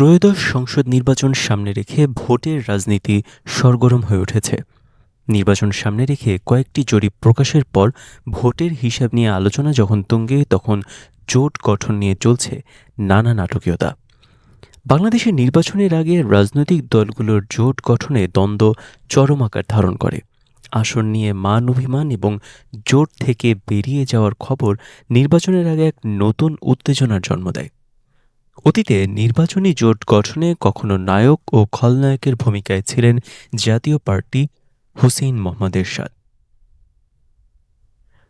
ত্রয়োদশ সংসদ নির্বাচন সামনে রেখে ভোটের রাজনীতি সরগরম হয়ে উঠেছে। নির্বাচন সামনে রেখে কয়েকটি জরিপ প্রকাশের পর ভোটের হিসাব নিয়ে আলোচনা যখন তুঙ্গে, তখন জোট গঠন নিয়ে চলছে নানা নাটকীয়তা। বাংলাদেশের নির্বাচনের আগে রাজনৈতিক দলগুলোর জোট গঠনে দ্বন্দ্ব চরম আকার ধারণ করে। আসন নিয়ে মান অভিমান এবং জোট থেকে বেরিয়ে যাওয়ার খবর নির্বাচনের আগে এক নতুন উত্তেজনার জন্ম দেয়। অতীতে নির্বাচনী জোট গঠনে কখনো নায়ক ও খলনায়কের ভূমিকায় ছিলেন জাতীয় পার্টি হুসেইন মোহাম্মদ এরশাদ।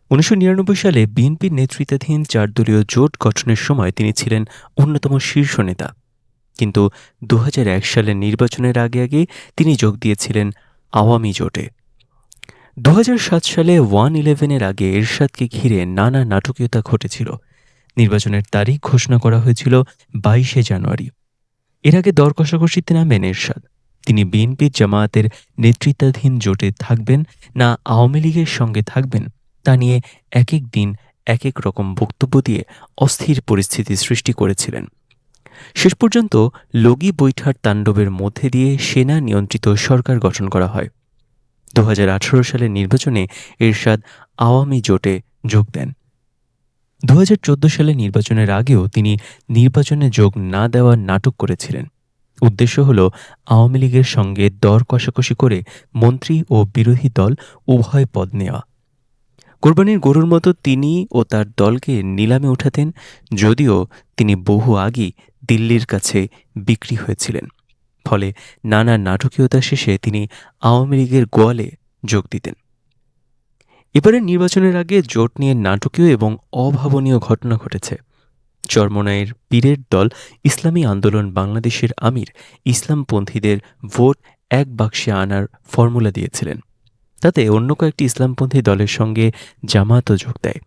উনিশশো নিরানব্বই সালে বিএনপির নেতৃত্বাধীন চার দলীয় জোট গঠনের সময় তিনি ছিলেন অন্যতম শীর্ষ নেতা। কিন্তু দু হাজার এক সালের নির্বাচনের আগে আগে তিনি যোগ দিয়েছিলেন আওয়ামী জোটে। দু হাজার সাত সালে ওয়ান ইলেভেনের আগে এরশাদকে ঘিরে নানা নাটকীয়তা ঘটেছিল। নির্বাচনের তারিখ ঘোষণা করা হয়েছিল বাইশে জানুয়ারি। এর আগে দর কষাকষিতে নামেন এরশাদ। তিনি বিএনপি জামায়াতের নেতৃত্বাধীন জোটে থাকবেন না আওয়ামী লীগের সঙ্গে থাকবেন তা নিয়ে এক এক দিন এক এক রকম বক্তব্য দিয়ে অস্থির পরিস্থিতি সৃষ্টি করেছিলেন। শেষ পর্যন্ত লগি বৈঠার তাণ্ডবের মধ্যে দিয়ে সেনা নিয়ন্ত্রিত সরকার গঠন করা হয়। দু হাজার আঠারো সালের নির্বাচনে এরশাদ আওয়ামী জোটে যোগ দেন। দু সালে নির্বাচনের আগেও তিনি নির্বাচনে যোগ না দেওয়ার নাটক করেছিলেন। উদ্দেশ্য হল আওয়ামী লীগের সঙ্গে দর কষাকষি করে মন্ত্রী ও বিরোধী দল উভয় পদ নেওয়া। কোরবানির গরুর মতো তিনি ও তার দলকে নিলামে উঠাতেন, যদিও তিনি বহু আগেই দিল্লির কাছে বিক্রি হয়েছিলেন। ফলে নানা নাটকীয়তা শেষে তিনি আওয়ামী লীগের গোয়ালে যোগ দিতেন। এবারের নির্বাচনের আগে জোট নিয়ে নাটকীয় এবং অভাবনীয় ঘটনা ঘটেছে। চরমনায়ের পীরের দল ইসলামী আন্দোলন বাংলাদেশের আমির ইসলামপন্থীদের ভোট এক বাক্সে আনার ফর্মুলা দিয়েছিলেন। তাতে অন্য কয়েকটি ইসলামপন্থী দলের সঙ্গে জামাতও যোগ দেয়।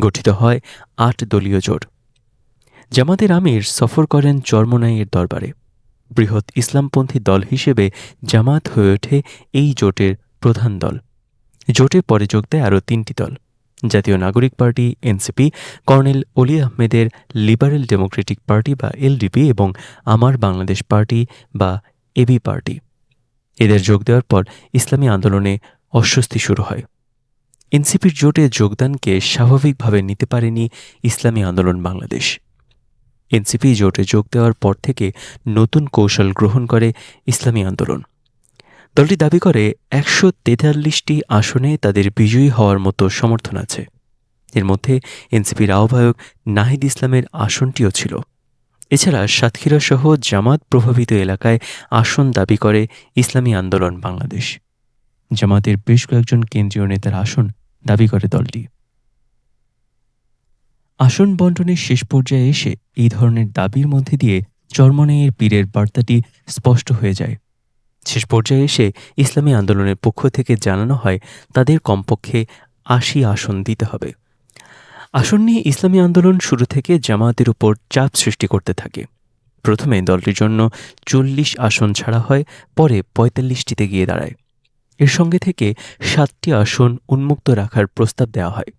গঠিত হয় আট দলীয় জোট। জামাতের আমির সফর করেন চরমনাইয়ের দরবারে। বৃহৎ ইসলামপন্থী দল হিসেবে জামাত হয়ে ওঠে এই জোটের প্রধান দল। জোটে পরে যোগ দেয় আরও তিনটি দল। জাতীয় নাগরিক পার্টি, এনসিপি, কর্নেল অলি আহমেদের লিবারেল ডেমোক্রেটিক পার্টি বা এলডিপি এবং আমার বাংলাদেশ পার্টি বা এবি পার্টি। এদের যোগ দেওয়ার পর ইসলামী আন্দোলনে অস্বস্তি শুরু হয়। এনসিপির জোটে যোগদানকে স্বাভাবিকভাবে নিতে পারেনি ইসলামী আন্দোলন বাংলাদেশ। এনসিপি জোটে যোগ দেওয়ার পর থেকে নতুন কৌশল গ্রহণ করে ইসলামী আন্দোলন। দলটি দাবি করে, একশো তেতাল্লিশটি আসনে তাদের বিজয়ী হওয়ার মতো সমর্থন আছে। এর মধ্যে এনসিপির আহ্বায়ক নাহিদ ইসলামের আসনটিও ছিল। এছাড়া সাতক্ষীরা সহ জামাত প্রভাবিত এলাকায় আসন দাবি করে ইসলামী আন্দোলন বাংলাদেশ। জামাতের বেশ কয়েকজন কেন্দ্রীয় নেতার আসন দাবি করে দলটি। আসন বন্টনের শেষ পর্যায়ে এসে এই ধরনের দাবির মধ্যে দিয়ে চরমনাইয়ের পীরের বার্তাটি স্পষ্ট হয়ে যায়। শেষ পর্যায়ে এসে ইসলামী আন্দোলনের পক্ষ থেকে জানানো হয়, তাদের কমপক্ষে আশি আসন দিতে হবে। আসন নিয়ে ইসলামী আন্দোলন শুরু থেকে জামায়াতের উপর চাপ সৃষ্টি করতে থাকে। প্রথমে দলটির জন্য চল্লিশ আসন ছাড়া হয়, পরে পঁয়তাল্লিশটিতে গিয়ে দাঁড়ায়। এর সঙ্গে থেকে সাতটি আসন উন্মুক্ত রাখার প্রস্তাব দেওয়া হয়।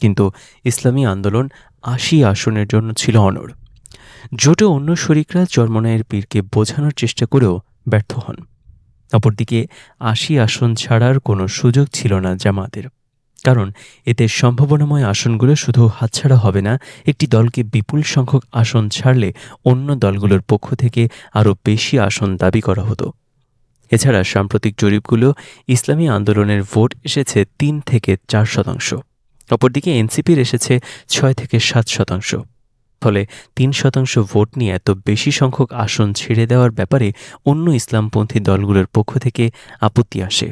কিন্তু ইসলামী আন্দোলন আশি আসনের জন্য ছিল অনর জোটে অন্য শরিকরা চর্মনায়ের পীরকে বোঝানোর চেষ্টা করেও ব্যর্থ হন। অপরদিকে আশি আসন ছাড়ার কোনো সুযোগ ছিল না জামাতের। কারণ এতে সম্ভাবনাময় আসনগুলো শুধু হাতছাড়া হবে না, একটি দলকে বিপুল সংখ্যক আসন ছাড়লে অন্য দলগুলোর পক্ষ থেকে আরও বেশি আসন দাবি করা হতো। এছাড়া সাম্প্রতিক জরিপগুলো ইসলামী আন্দোলনের ভোট এসেছে তিন থেকে চার শতাংশ, অপরদিকে এনসিপির এসেছে ছয় থেকে সাত শতাংশ। ফলে তিন শতাংশ ভোট নিয়ে এত বেশি সংখ্যক আসন ছেড়ে দেওয়ার ব্যাপারে অন্য ইসলামপন্থী দলগুলোর পক্ষ থেকে আপত্তি আসে।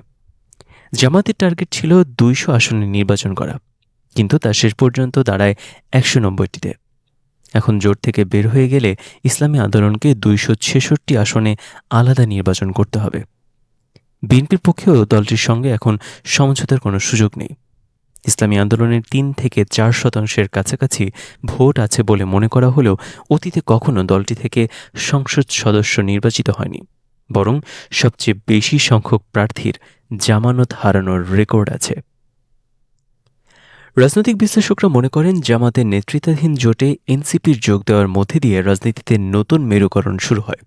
জামাতের টার্গেট ছিল দুইশো আসনে নির্বাচন করা, কিন্তু তা শেষ পর্যন্ত দাঁড়ায় একশো নব্বইটিতে। এখন জোট থেকে বের হয়ে গেলে ইসলামী আন্দোলনকে দুইশো ছেষট্টি আসনে আলাদা নির্বাচন করতে হবে। বিএনপির পক্ষেও দলটির সঙ্গে এখন সমঝোতার কোনো সুযোগ নেই। ইসলামী আন্দোলনের তিন থেকে চার শতাংশের কাছাকাছি ভোট আছে বলে মনে করা হলেও অতীতে কখনো দলটি থেকে সংসদ সদস্য নির্বাচিত হয়নি। বরং সবচেয়ে বেশি সংখ্যক প্রার্থীর জামানত হারানোর রেকর্ড আছে। রাজনৈতিক বিশ্লেষকরা মনে করেন জামাতের নেতৃত্বাধীন জোটে এনসিপির যোগ দেওয়ার মধ্যে দিয়ে রাজনীতিতে নতুন মেরুকরণ শুরু হয়।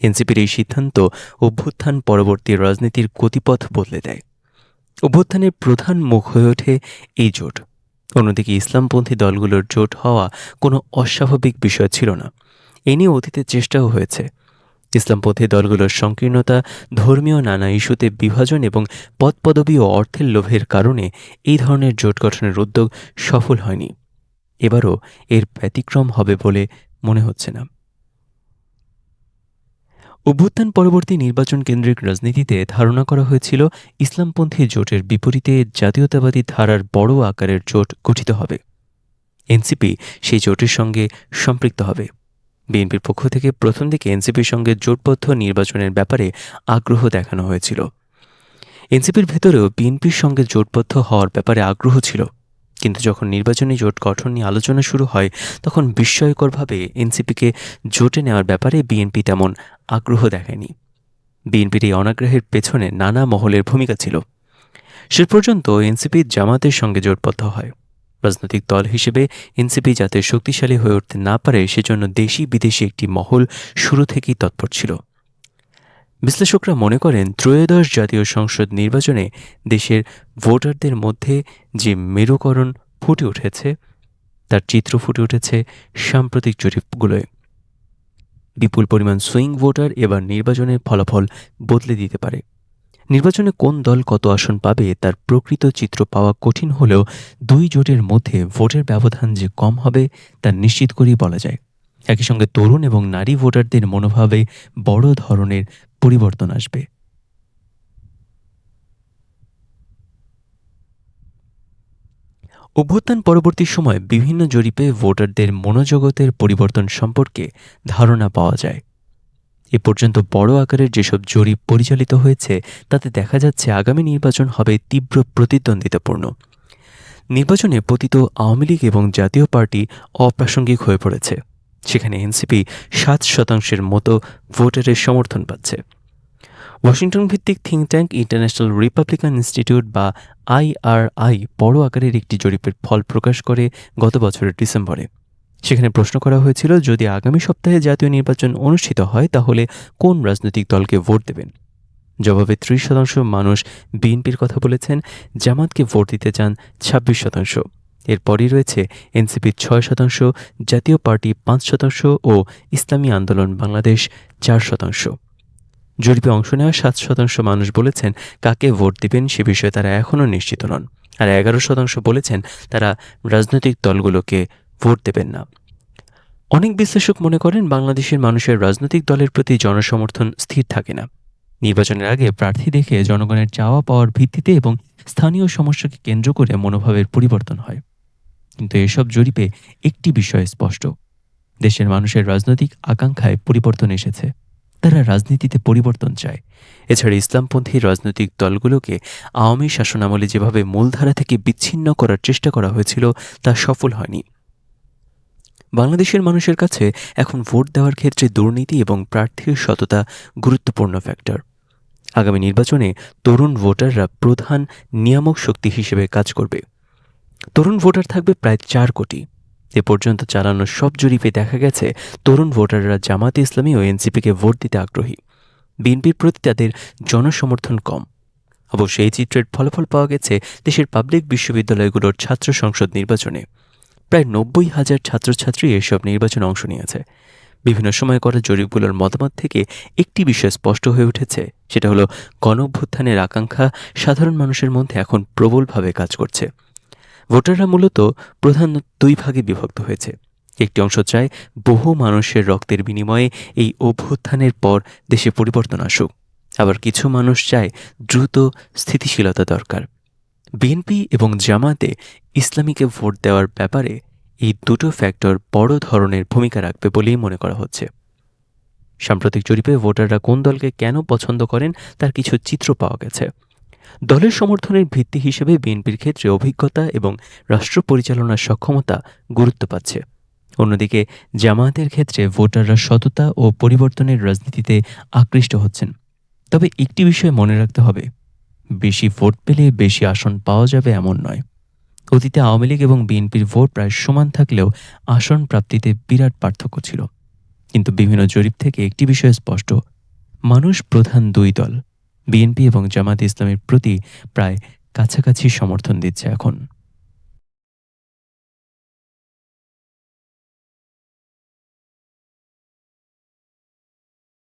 এনসিপির এই সিদ্ধান্ত অভ্যুত্থান পরবর্তী রাজনীতির গতিপথ বদলে দেয়। অভ্যুত্থানের প্রধান মুখ হয়ে ওঠে এই জোট। অন্যদিকে ইসলামপন্থী দলগুলোর জোট হওয়া কোনো অস্বাভাবিক বিষয় ছিল না। এ নিয়ে অতীতে চেষ্টাও হয়েছে। ইসলামপন্থী দলগুলোর সংকীর্ণতা, ধর্মীয় নানা ইস্যুতে বিভাজন এবং পদপদবী ও অর্থের লোভের কারণে এই ধরনের জোট গঠনের উদ্যোগ সফল হয়নি। এবারও এর ব্যতিক্রম হবে বলে মনে হচ্ছে না। অভ্যুত্থান পরবর্তী নির্বাচন কেন্দ্রিক রাজনীতিতে ধারণা করা হয়েছিল, ইসলামপন্থী জোটের বিপরীতে জাতীয়তাবাদী ধারার বড় আকারের জোট গঠিত হবে। এনসিপি সেই জোটের সঙ্গে সম্পৃক্ত হবে। বিএনপির পক্ষ থেকে প্রথম দিকে এনসিপির সঙ্গে জোটবদ্ধ নির্বাচনের ব্যাপারে আগ্রহ দেখানো হয়েছিল। এনসিপির ভেতরেও বিএনপির সঙ্গে জোটবদ্ধ হওয়ার ব্যাপারে আগ্রহ ছিল। কিন্তু যখন নির্বাচনী জোট গঠন নিয়ে আলোচনা শুরু হয়, তখন বিস্ময়করভাবে এনসিপিকে জোটে নেওয়ার ব্যাপারে বিএনপি তেমন আগ্রহ দেখায়নি। বিএনপির এই অনাগ্রহের পেছনে নানা মহলের ভূমিকা ছিল। শেষ পর্যন্ত এনসিপি জামাতের সঙ্গে জোটবদ্ধ হয়। রাজনৈতিক দল হিসেবে এনসিপি যাতে শক্তিশালী হয়ে উঠতে না পারে, সেজন্য দেশি বিদেশি একটি মহল শুরু থেকেই তৎপর ছিল। বিশ্লেষকরা মনে করেন ত্রয়োদশ জাতীয় সংসদ নির্বাচনে দেশের ভোটারদের মধ্যে যে মেরুকরণ ফুটে উঠেছে, তার চিত্র ফুটে উঠেছে সাম্প্রতিক জরিপগুলোয়। বিপুল পরিমাণ সুইং ভোটার এবার নির্বাচনের ফলাফল বদলে দিতে পারে। নির্বাচনে কোন দল কত আসন পাবে তার প্রকৃত চিত্র পাওয়া কঠিন হলেও দুই জোটের মধ্যে ভোটের ব্যবধান যে কম হবে তা নিশ্চিত করেই বলা যায়। একই সঙ্গে তরুণ এবং নারী ভোটারদের মনোভাবে বড় ধরনের পরিবর্তন আসবে। অভ্যুত্থান পরবর্তী সময় বিভিন্ন জরিপে ভোটারদের মনোজগতের পরিবর্তন সম্পর্কে ধারণা পাওয়া যায়। এ পর্যন্ত বড় আকারের যেসব জরিপ পরিচালিত হয়েছে, তাতে দেখা যাচ্ছে আগামী নির্বাচন হবে তীব্র প্রতিদ্বন্দ্বিতাপূর্ণ। নির্বাচনে পতিত আওয়ামী লীগ এবং জাতীয় পার্টি অপ্রাসঙ্গিক হয়ে পড়েছে। সেখানে এনসিপি সাত শতাংশের মতো ভোটারের সমর্থন পাচ্ছে। ওয়াশিংটন ভিত্তিক think tank International Republican Institute বা আইআরআই বড় আকারের একটি জরিপের ফল প্রকাশ করে গত বছরের ডিসেম্বরে। সেখানে প্রশ্ন করা হয়েছিল, যদি আগামী সপ্তাহে জাতীয় নির্বাচন অনুষ্ঠিত হয়, তাহলে কোন রাজনৈতিক দলকে ভোট দেবেন? জবাবে ত্রিশ শতাংশ মানুষ বিএনপির কথা বলেছেন, জামাতকে ভোট দিতে চান ছাব্বিশ শতাংশ। এরপরই রয়েছে এনসিপির ছয় শতাংশ, জাতীয় পার্টি পাঁচ শতাংশ ও ইসলামী আন্দোলন বাংলাদেশ চার শতাংশ। জরিপে অংশ নেওয়া সাত শতাংশ মানুষ বলেছেন কাকে ভোট দিবেন সে বিষয়ে তারা এখনও নিশ্চিত নন। আর এগারো শতাংশ বলেছেন তারা রাজনৈতিক দলগুলোকে ভোট দেবেন না। অনেক বিশ্লেষক মনে করেন বাংলাদেশের মানুষের রাজনৈতিক দলের প্রতি জনসমর্থন স্থির থাকে না। নির্বাচনের আগে প্রার্থী দেখে জনগণের চাওয়া পাওয়ার ভিত্তিতে এবং স্থানীয় সমস্যাকে কেন্দ্র করে মনোভাবের পরিবর্তন হয়। কিন্তু এসব জরিপে একটি বিষয় স্পষ্ট। দেশের মানুষের রাজনৈতিক আকাঙ্ক্ষায় পরিবর্তন এসেছে। তারা রাজনীতিতে পরিবর্তন চায়। এছাড়া ইসলামপন্থী রাজনৈতিক দলগুলোকে আওয়ামী শাসনামলে যেভাবে মূলধারা থেকে বিচ্ছিন্ন করার চেষ্টা করা হয়েছিল, তা সফল হয়নি। বাংলাদেশের মানুষের কাছে এখন ভোট দেওয়ার ক্ষেত্রে দুর্নীতি এবং প্রার্থীর সততা গুরুত্বপূর্ণ ফ্যাক্টর। আগামী নির্বাচনে তরুণ ভোটাররা প্রধান নিয়ামক শক্তি হিসেবে কাজ করবে। তরুণ ভোটার থাকবে প্রায় চার কোটি। এ পর্যন্ত চালানো সব জরিপে দেখা গেছে, তরুণ ভোটাররা জামাতে ইসলামী ও এনসিপিকে ভোট দিতে আগ্রহী। বিএনপির প্রতি তাদের জনসমর্থন কম। অবশ্য এই চিত্রের ফলাফল পাওয়া গেছে দেশের পাবলিক বিশ্ববিদ্যালয়গুলোর ছাত্র সংসদ নির্বাচনে। প্রায় নব্বই হাজার ছাত্রছাত্রী এসব নির্বাচনে অংশ নিয়েছে। বিভিন্ন সময় করা জরিপগুলোর মতামত থেকে একটি বিষয় স্পষ্ট হয়ে উঠেছে, সেটা হলো গণ অভ্যুত্থানের আকাঙ্ক্ষা সাধারণ মানুষের মধ্যে এখন প্রবলভাবে কাজ করছে। ভোটাররা মূলত প্রধান দুই ভাগে বিভক্ত হয়েছে। একটি অংশ চায় বহু মানুষের রক্তের বিনিময়ে এই অভ্যুত্থানের পর দেশে পরিবর্তন আসুক। আবার কিছু মানুষ চায় দ্রুত স্থিতিশীলতা দরকার। বিএনপি এবং জামাতে ইসলামীকে ভোট দেওয়ার ব্যাপারে এই দুটো ফ্যাক্টর বড় ধরনের ভূমিকা রাখবে বলেই মনে করা হচ্ছে। সাম্প্রতিক জরিপে ভোটাররা কোন দলকে কেন পছন্দ করেন তার কিছু চিত্র পাওয়া গেছে। দলের সমর্থনের ভিত্তি হিসেবে বিএনপির ক্ষেত্রে অভিজ্ঞতা এবং রাষ্ট্র পরিচালনার সক্ষমতা গুরুত্ব পাচ্ছে। অন্যদিকে জামায়াতের ক্ষেত্রে ভোটাররা সততা ও পরিবর্তনের রাজনীতিতে আকৃষ্ট হচ্ছেন। তবে একটি বিষয় মনে রাখতে হবে, বেশি ভোট পেলে বেশি আসন পাওয়া যাবে এমন নয়। অতীতে আওয়ামী লীগ এবং বিএনপির ভোট প্রায় সমান থাকলেও আসন প্রাপ্তিতে বিরাট পার্থক্য ছিল। কিন্তু বিভিন্ন জরিপ থেকে একটি বিষয় স্পষ্ট, মানুষ প্রধান দুই দল। বিএনপি এবং জামাত ইসলামের প্রতি প্রায় কাছাকাছি সমর্থন দিচ্ছে এখন।